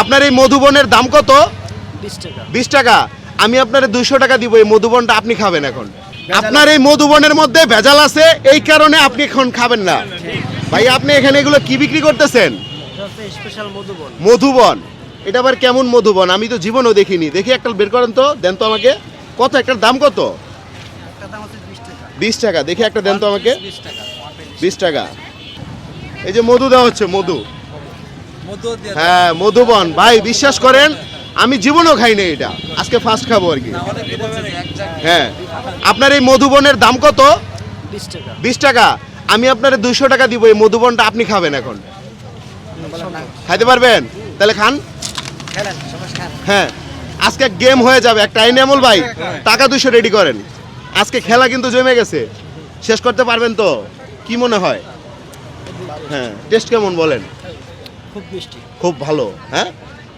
আপনার এই মধুবনের দাম কত? বিশ টাকা। আমি আপনার দুইশো টাকা দিব এই মধুবনটা আপনি খাবেন এখন। আপনার এই মধুবনের মধ্যে ভেজাল আছে এই কারণে আপনি এখন খাবেন না। ভাই আপনি এখানে এগুলো কি বিক্রি করতেছেন? মধুবন। এটা আবার কেমন মধুবন? আমি তো জীবনও দেখিনি। দেখি একটা বের করেন তো দেন তো আমাকে। কত? একটার দাম কত? বিশ টাকা। দেখি একটা দেন তো আমাকে। বিশ টাকা। এই যে মধু দেওয়া হচ্ছে মধু। হ্যাঁ মধুবন। ভাই বিশ্বাস করেন আমি জীবনও খাইনি এটা। আজকে ফার্স্ট খাব আর কি। হ্যাঁ। আপনার এই মধুবনের দাম কত? বিশ টাকা। আমি আপনার দুইশো টাকা দিব এই মধুবনটা আপনি খাবেন এখন। খাইতে পারবেন? তাহলে খান। হ্যাঁ। আজকে গেম হয়ে যাবে। একটা আইনামুল ভাই টাকা দুশো রেডি করেন। আজকে খেলা কিন্তু জমে গেছে। শেষ করতে পারবেন তো? কি মনে হয়? হ্যাঁ টেস্ট কেমন বলেন? খুব মিষ্টি। খুব ভালো হ্যাঁ?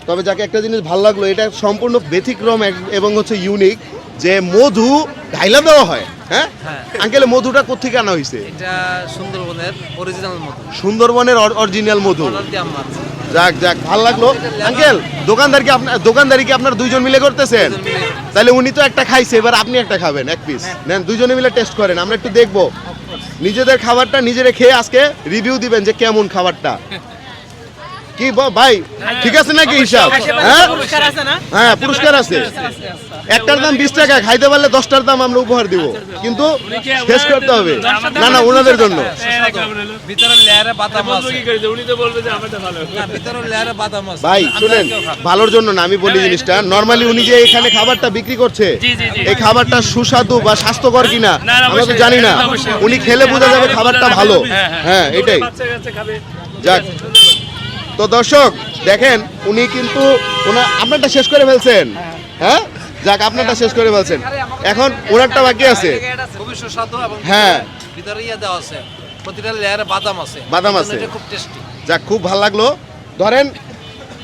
তবে যাকে একটা জিনিস ভালো লাগল এটা সম্পূর্ণ ব্যতিক্রম এবং হচ্ছে ইউনিক যে মধু ঢাইলা দেওয়া হয় হ্যাঁ? হ্যাঁ। আঙ্কেল মধুটা কোথেকে আনা হয়েছে এটা সুন্দরবনের অরিজিনাল মধু। সুন্দরবনের অরিজিনাল মধু। যাক যাক ভালো লাগল। আঙ্কেল দোকানদার কি আপনার দোকানদারি আপনার দুইজন মিলে করতেছেন? তাহলে উনি তো একটা খাইছে এবার আপনি একটা খাবেন এক পিস নেন দুজনে মিলে টেস্ট করেন আমরা একটু দেখব। নিজেদের খাবারটা নিজেরা খেয়ে আজকে রিভিউ দিবেন যে কেমন খাবারটা। কি ভাই ঠিক আছে নাকি হিসাব? হ্যাঁ? পুরস্কার আছে হ্যাঁ পুরস্কার আছে। একটার দাম বিশ টাকা খাইতে পারলে দশটার দাম আমরা উপহার দিব। কিন্তু শেষ করতে হবে। না না ওনাদের জন্য। ভিতরে লেয়ারে বাদাম আছে। উনি তো বলবে যে আমারটা ভালো। না ভিতরে লেয়ারে বাদাম আছে। ভাই শুনেন ভালোর জন্য না আমি বলি জিনিসটা। নর্মালি উনি যে এখানে খাবারটা বিক্রি করছে জি, জি, জি। এই খাবারটা সুস্বাদু বা স্বাস্থ্যকর কিনা আমরা তো জানি না। উনি খেলে বোঝা যাবে খাবারটা ভালো। হ্যাঁ, হ্যাঁ। হ্যাঁ এটাই। যাক। তো দর্শক দেখেন উনি কিন্তু ওনার আপনারটা শেষ করে ফেলছেন। হ্যাঁ? যাক আপনারটা শেষ করে ফেলছেন। এখন ওনারটা বাকি আছে। খুবই সুস্বাদু এবং হ্যাঁ। ভিতরে ইয়ে দেওয়া আছে। প্রতিটা লেয়ারে বাদাম আছে। বাদাম আছে। খুব টেস্টি যাক খুব ভালো লাগল। ধরেন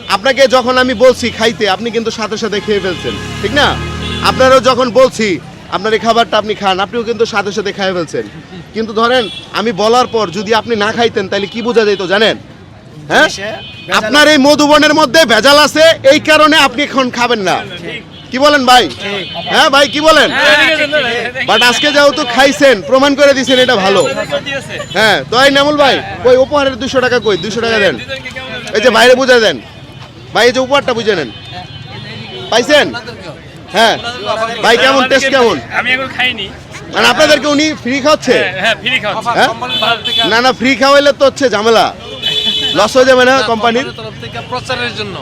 আপনাকে যখন আমি বলছি খাইতে আপনি কিন্তু সাথে সাথে খেয়ে ফেলছেন ঠিক না? আপনারও যখন বলছি আপনার এই খাবারটা আপনি খান আপনিও কিন্তু সাথে সাথে খেয়ে ফেলছেন। কিন্তু ধরেন আমি বলার পর যদি আপনি না খাইতেন তাহলে কি বোঝা যেত জানেন? হ্যাঁ? আপনার এই মধুবনের মধ্যে ভেজাল আছে এই কারণে আপনি এখন খাবেন না। কি বলেন ভাই? হ্যাঁ ভাই কি বলেন? বাট আজকে যেহেতু খাইছেন প্রমাণ করে দিছেন এটা ভালো। হ্যাঁ তো এই নামুল ভাই। ওই উপহারের দুশো টাকা কই? দুশো টাকা দেন। এই যে বাইরে বুঝে দেন। ভাই এই যে উপহারটা বুঝে নেন। পাইছেন? হ্যাঁ। ভাই কেমন? টেস্ট কেমন? আমি এখন খাইনি। মানে আপনাদেরকে উনি ফ্রি খাওয়াচ্ছে? হ্যাঁ, হ্যাঁ হ্যাঁ? না না ফ্রি খাওয়াইলে তো হচ্ছে ঝামেলা। লস হয়ে যাবে না কোম্পানির তরফ থেকে প্রচারের জন্য।